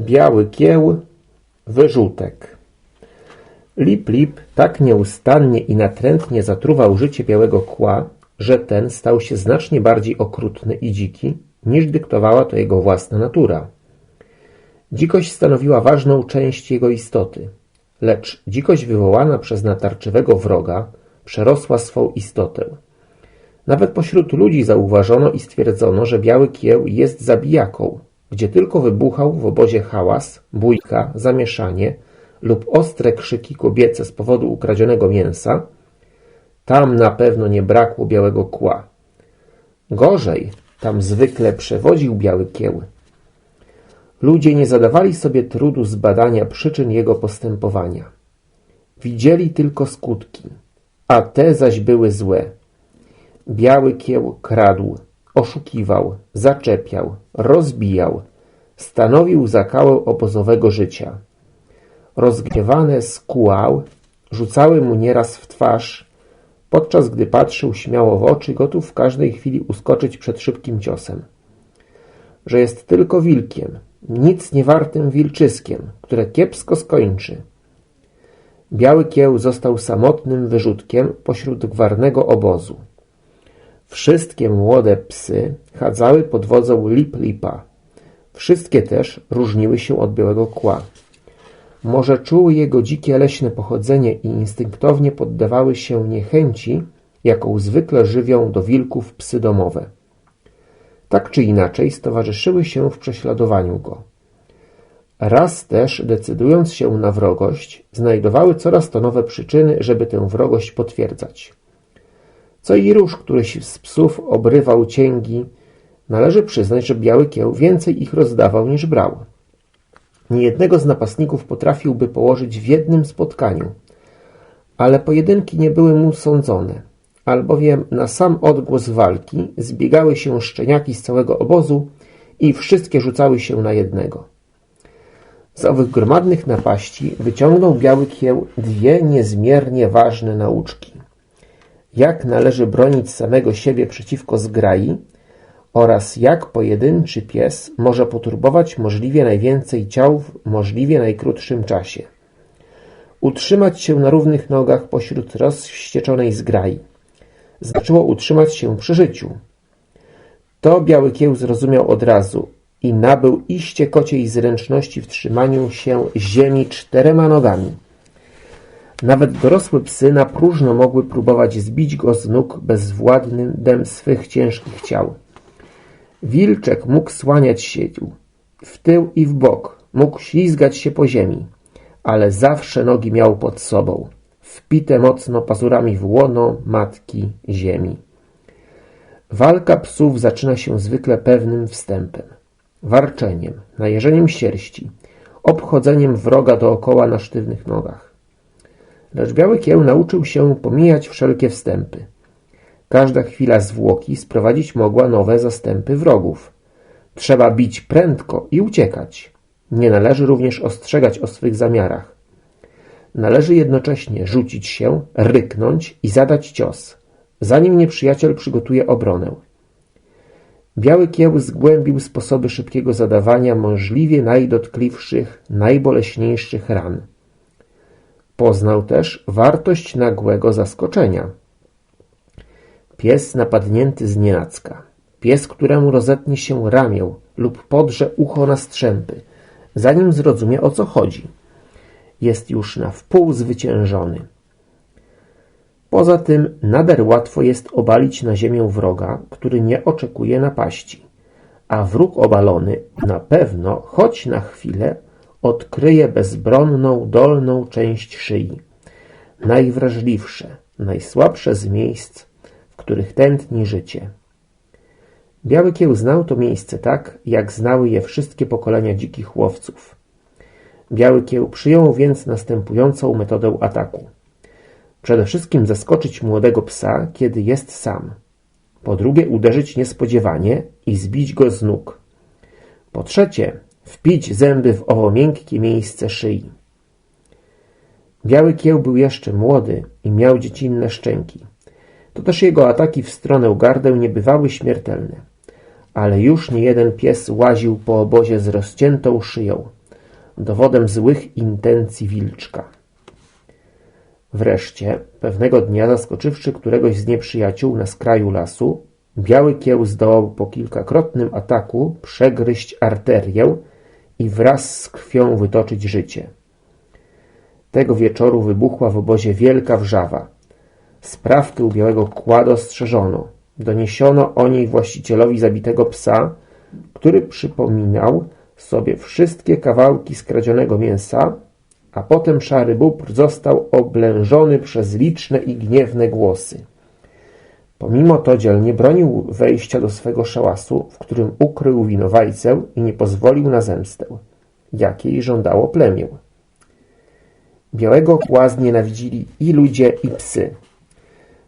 Biały kieł, wyrzutek. Lip Lip tak nieustannie i natrętnie zatruwał życie białego kła, że ten stał się znacznie bardziej okrutny i dziki, niż dyktowała to jego własna natura. Dzikość stanowiła ważną część jego istoty, lecz dzikość wywołana przez natarczywego wroga przerosła swą istotę. Nawet pośród ludzi zauważono i stwierdzono, że biały kieł jest zabijaką, gdzie tylko wybuchał w obozie hałas, bójka, zamieszanie lub ostre krzyki kobiece z powodu ukradzionego mięsa, tam na pewno nie brakło białego kła. Gorzej, tam zwykle przewodził biały kieł. Ludzie nie zadawali sobie trudu zbadania przyczyn jego postępowania. Widzieli tylko skutki, a te zaś były złe. Biały kieł kradł, oszukiwał, zaczepiał, rozbijał, stanowił zakałę obozowego życia. Rozgniewane skłał, rzucały mu nieraz w twarz, podczas gdy patrzył śmiało w oczy, gotów w każdej chwili uskoczyć przed szybkim ciosem. Że jest tylko wilkiem, nic niewartym wilczyskiem, które kiepsko skończy. Biały kieł został samotnym wyrzutkiem pośród gwarnego obozu. Wszystkie młode psy chadzały pod wodzą Lip-Lipa. Wszystkie też różniły się od białego kła. Może czuły jego dzikie leśne pochodzenie i instynktownie poddawały się niechęci, jaką zwykle żywią do wilków psy domowe. Tak czy inaczej stowarzyszyły się w prześladowaniu go. Raz też, decydując się na wrogość, znajdowały coraz to nowe przyczyny, żeby tę wrogość potwierdzać. Co i róż któryś z psów obrywał cięgi, należy przyznać, że biały kieł więcej ich rozdawał niż brał. Niejednego z napastników potrafiłby położyć w jednym spotkaniu, ale pojedynki nie były mu sądzone, albowiem na sam odgłos walki zbiegały się szczeniaki z całego obozu i wszystkie rzucały się na jednego. Z owych gromadnych napaści wyciągnął biały kieł dwie niezmiernie ważne nauczki. Jak należy bronić samego siebie przeciwko zgrai oraz jak pojedynczy pies może poturbować możliwie najwięcej ciał w możliwie najkrótszym czasie. Utrzymać się na równych nogach pośród rozwścieczonej zgrai. Znaczyło utrzymać się przy życiu. To biały kieł zrozumiał od razu i nabył iście kociej zręczności w trzymaniu się ziemi czterema nogami. Nawet dorosłe psy na próżno mogły próbować zbić go z nóg bezwładnym dem swych ciężkich ciał. Wilczek mógł słaniać się w tył i w bok, mógł ślizgać się po ziemi, ale zawsze nogi miał pod sobą, wpite mocno pazurami w łono matki ziemi. Walka psów zaczyna się zwykle pewnym wstępem, warczeniem, najeżeniem sierści, obchodzeniem wroga dookoła na sztywnych nogach. Lecz biały kieł nauczył się pomijać wszelkie wstępy. Każda chwila zwłoki sprowadzić mogła nowe zastępy wrogów. Trzeba bić prędko i uciekać. Nie należy również ostrzegać o swych zamiarach. Należy jednocześnie rzucić się, ryknąć i zadać cios, zanim nieprzyjaciel przygotuje obronę. Biały kieł zgłębił sposoby szybkiego zadawania możliwie najdotkliwszych, najboleśniejszych ran. Poznał też wartość nagłego zaskoczenia. Pies napadnięty z nienacka. Pies, któremu rozetnie się ramię lub podrze ucho na strzępy, zanim zrozumie o co chodzi. Jest już na wpół zwyciężony. Poza tym nader łatwo jest obalić na ziemię wroga, który nie oczekuje napaści, a wróg obalony na pewno, choć na chwilę, odkryje bezbronną dolną część szyi, najwrażliwsze, najsłabsze z miejsc, w których tętni życie. Biały kieł znał to miejsce tak, jak znały je wszystkie pokolenia dzikich łowców. Biały kieł przyjął więc następującą metodę ataku. Przede wszystkim zaskoczyć młodego psa, kiedy jest sam. Po drugie uderzyć niespodziewanie i zbić go z nóg. Po trzecie wpić zęby w owo miękkie miejsce szyi. Biały kieł był jeszcze młody i miał dziecinne szczęki. To też jego ataki w stronę gardeł nie bywały śmiertelne. Ale już nie jeden pies łaził po obozie z rozciętą szyją, dowodem złych intencji wilczka. Wreszcie, pewnego dnia zaskoczywszy któregoś z nieprzyjaciół na skraju lasu, biały kieł zdołał po kilkakrotnym ataku przegryźć arterię i wraz z krwią wytoczyć życie. Tego wieczoru wybuchła w obozie wielka wrzawa. Sprawkę u białego kła dostrzeżono. Doniesiono o niej właścicielowi zabitego psa, który przypominał sobie wszystkie kawałki skradzionego mięsa, a potem szary bóbr został oblężony przez liczne i gniewne głosy. Pomimo to dzielnie bronił wejścia do swego szałasu, w którym ukrył winowajcę i nie pozwolił na zemstę, jakiej żądało plemię. Białego kła znienawidzili i ludzie, i psy.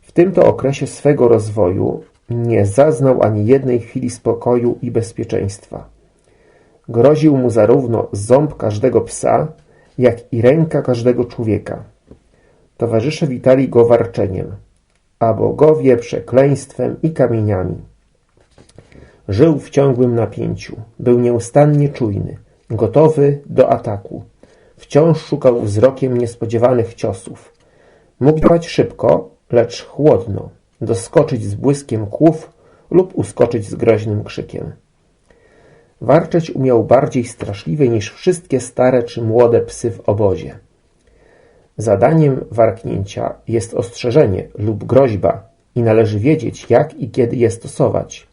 W tym to okresie swego rozwoju nie zaznał ani jednej chwili spokoju i bezpieczeństwa. Groził mu zarówno ząb każdego psa, jak i ręka każdego człowieka. Towarzysze witali go warczeniem, a bogowie przekleństwem i kamieniami. Żył w ciągłym napięciu, był nieustannie czujny, gotowy do ataku. Wciąż szukał wzrokiem niespodziewanych ciosów. Mógł działać szybko, lecz chłodno, doskoczyć z błyskiem kłów lub uskoczyć z groźnym krzykiem. Warczeć umiał bardziej straszliwie niż wszystkie stare czy młode psy w obozie. Zadaniem warknięcia jest ostrzeżenie lub groźba i należy wiedzieć, jak i kiedy je stosować.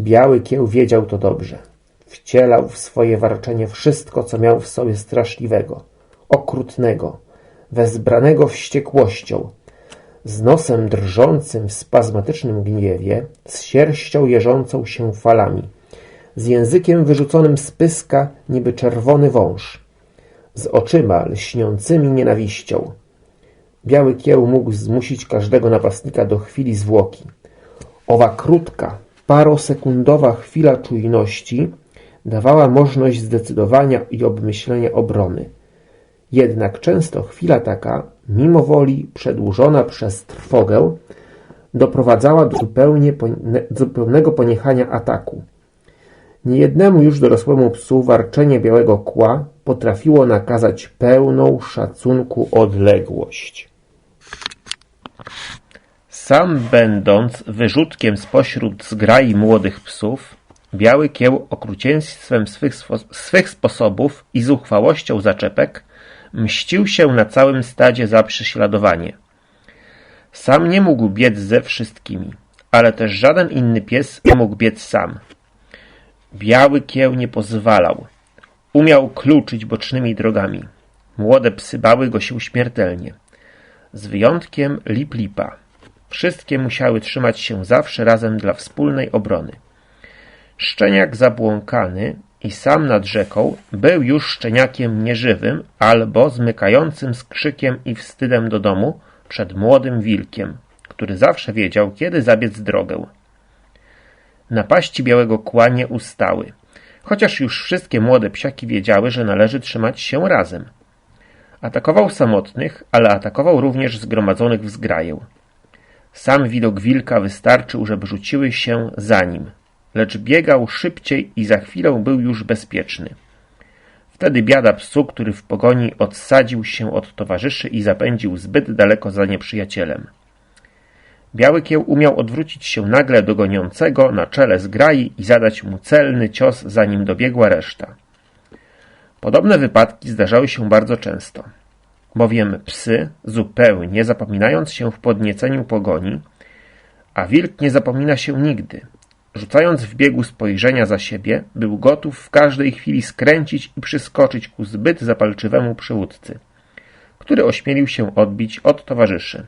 Biały kieł wiedział to dobrze. Wcielał w swoje warczenie wszystko, co miał w sobie straszliwego, okrutnego, wezbranego wściekłością, z nosem drżącym w spazmatycznym gniewie, z sierścią jeżącą się falami, z językiem wyrzuconym z pyska niby czerwony wąż, z oczyma lśniącymi nienawiścią. Biały kieł mógł zmusić każdego napastnika do chwili zwłoki. Owa krótka, parosekundowa chwila czujności dawała możliwość zdecydowania i obmyślenia obrony. Jednak często chwila taka, mimo woli przedłużona przez trwogę, doprowadzała do zupełnie, zupełnego poniechania ataku. Niejednemu już dorosłemu psu warczenie białego kła potrafiło nakazać pełną szacunku odległość. Sam będąc wyrzutkiem spośród zgrai młodych psów, biały kieł okrucieństwem swych, swych sposobów i zuchwałością zaczepek mścił się na całym stadzie za prześladowanie. Sam nie mógł biec ze wszystkimi, ale też żaden inny pies nie mógł biec sam. Biały kieł nie pozwalał. Umiał kluczyć bocznymi drogami. Młode psy bały go się śmiertelnie. Z wyjątkiem Lip-Lipa. Wszystkie musiały trzymać się zawsze razem dla wspólnej obrony. Szczeniak zabłąkany i sam nad rzeką był już szczeniakiem nieżywym albo zmykającym z krzykiem i wstydem do domu przed młodym wilkiem, który zawsze wiedział, kiedy zabiec drogę. Napaści białego kła nie ustały, chociaż już wszystkie młode psiaki wiedziały, że należy trzymać się razem. Atakował samotnych, ale atakował również zgromadzonych w zgraję. Sam widok wilka wystarczył, żeby rzuciły się za nim, lecz biegał szybciej i za chwilę był już bezpieczny. Wtedy biada psu, który w pogoni odsadził się od towarzyszy i zapędził zbyt daleko za nieprzyjacielem. Biały kieł umiał odwrócić się nagle do goniącego na czele zgrai i zadać mu celny cios, zanim dobiegła reszta. Podobne wypadki zdarzały się bardzo często, bowiem psy, zupełnie zapominając się w podnieceniu pogoni, a wilk nie zapomina się nigdy, rzucając w biegu spojrzenia za siebie, był gotów w każdej chwili skręcić i przyskoczyć ku zbyt zapalczywemu przywódcy, który ośmielił się odbić od towarzyszy.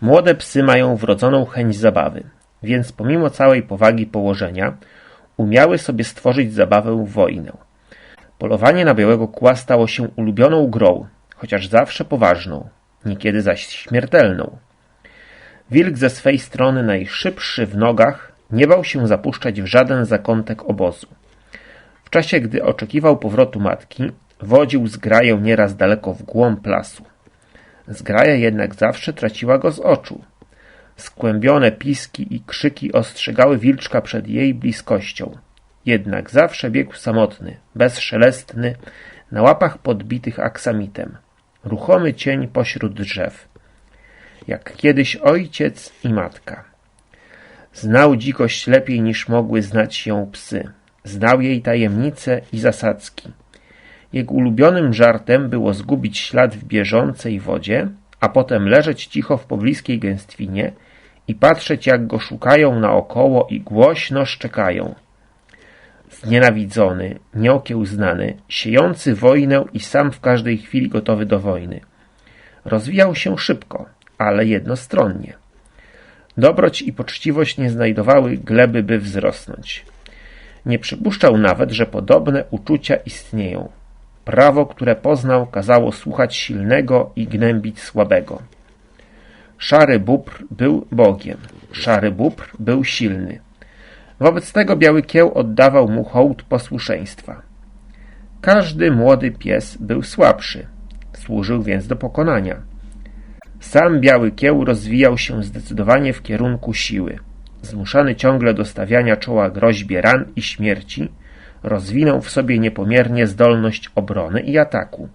Młode psy mają wrodzoną chęć zabawy, więc pomimo całej powagi położenia umiały sobie stworzyć zabawę w wojnę. Polowanie na białego kła stało się ulubioną grą, chociaż zawsze poważną, niekiedy zaś śmiertelną. Wilk ze swej strony najszybszy w nogach nie bał się zapuszczać w żaden zakątek obozu. W czasie, gdy oczekiwał powrotu matki, wodził zgraję nieraz daleko w głąb lasu. Zgraja jednak zawsze traciła go z oczu. Skłębione piski i krzyki ostrzegały wilczka przed jej bliskością. jednak zawsze biegł samotny, bezszelestny, na łapach podbitych aksamitem. Ruchomy cień pośród drzew. Jak kiedyś ojciec i matka. Znał dzikość lepiej niż mogły znać ją psy. Znał jej tajemnice i zasadzki. Jego ulubionym żartem było zgubić ślad w bieżącej wodzie, a potem leżeć cicho w pobliskiej gęstwinie i patrzeć, jak go szukają naokoło i głośno szczekają. Znienawidzony, nieokiełznany, siejący wojnę i sam w każdej chwili gotowy do wojny. Rozwijał się szybko, ale jednostronnie. Dobroć i poczciwość nie znajdowały gleby, by wzrosnąć. Nie przypuszczał nawet, że podobne uczucia istnieją. Prawo, które poznał, kazało słuchać silnego i gnębić słabego. Szary bóbr był Bogiem. Szary bóbr był silny. Wobec tego biały kieł oddawał mu hołd posłuszeństwa. Każdy młody pies był słabszy. Służył więc do pokonania. Sam biały kieł rozwijał się zdecydowanie w kierunku siły. Zmuszany ciągle do stawiania czoła groźbie ran i śmierci, rozwinął w sobie niepomiernie zdolność obrony i ataku.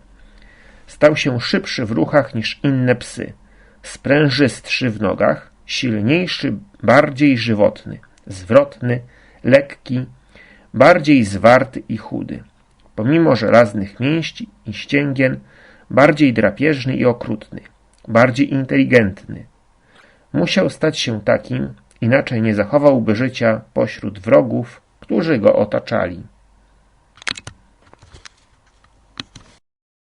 Stał się szybszy w ruchach niż inne psy, sprężystszy w nogach, silniejszy, bardziej żywotny, zwrotny, lekki, bardziej zwarty i chudy. Pomimo żelaznych mięści i ścięgien, bardziej drapieżny i okrutny, bardziej inteligentny. Musiał stać się takim, inaczej nie zachowałby życia pośród wrogów, którzy go otaczali.